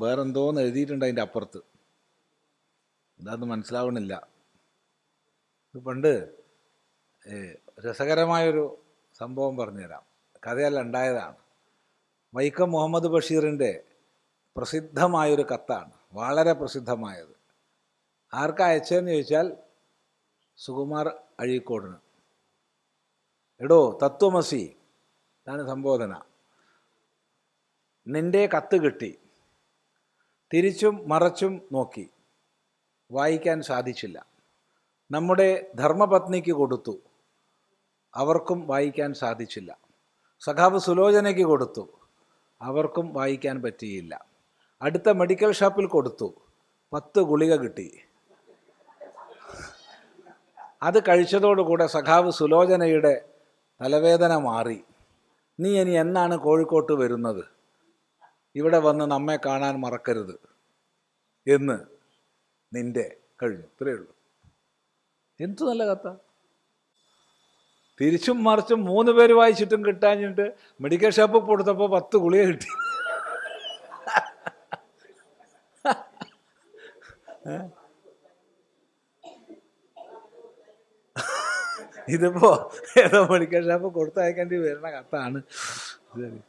വേറെന്തോന്ന് എഴുതിയിട്ടുണ്ട് അതിന്റെ അപ്പുറത്ത്. എന്താന്ന് മനസ്സിലാവണില്ല. ഇത് പണ്ട് രസകരമായൊരു സംഭവം പറഞ്ഞുതരാം. കഥയല്ല ഉണ്ടായതാണ്. വൈക്കം മുഹമ്മദ് ബഷീറിന്റെ പ്രസിദ്ധമായൊരു കത്താണ്. വളരെ പ്രസിദ്ധമായത്. ആർക്കാ അയച്ചതെന്ന് ചോദിച്ചാൽ സുകുമാർ അഴീക്കോടിന്. എടോ തത്വമസി. ഇതാണ് സംബോധന. നിന്റെ കത്ത് കിട്ടി. തിരിച്ചും മറച്ചും നോക്കി. വായിക്കാൻ സാധിച്ചില്ല. നമ്മുടെ ധർമ്മപത്നിക്ക് കൊടുത്തു. അവർക്കും വായിക്കാൻ സാധിച്ചില്ല. സഖാവ് സുലോചനയ്ക്ക് കൊടുത്തു. അവർക്കും വായിക്കാൻ പറ്റിയില്ല. അടുത്ത മെഡിക്കൽ ഷോപ്പിൽ കൊടുത്തു. പത്ത് ഗുളിക കിട്ടി. അത് കഴിച്ചതോടുകൂടെ സഖാവ് സുലോചനയുടെ തലവേദന മാറി. നീ ഇനി എന്നാണ് കോഴിക്കോട്ട് വരുന്നത്? ഇവിടെ വന്ന് നമ്മെ കാണാൻ മറക്കരുത് എന്ന് നിന്റെ കഴിഞ്ഞു. ഇത്രയേ ഉള്ളൂ. എന്തു നല്ല കഥ? തിരിച്ചും മറിച്ചും മൂന്ന് പേര് വായിച്ചിട്ടും കിട്ടാഞ്ഞിട്ട് മെഡിക്കൽ ഷോപ്പിൽ കൊടുത്തപ്പോൾ പത്ത് ഗുളിക കിട്ടി. ഇതിപ്പോ ഏതോ മെഡിക്കൽ ഷോപ്പ് കൊടുത്തയക്കേണ്ടി വരുന്ന കത്താണ്. ശരി.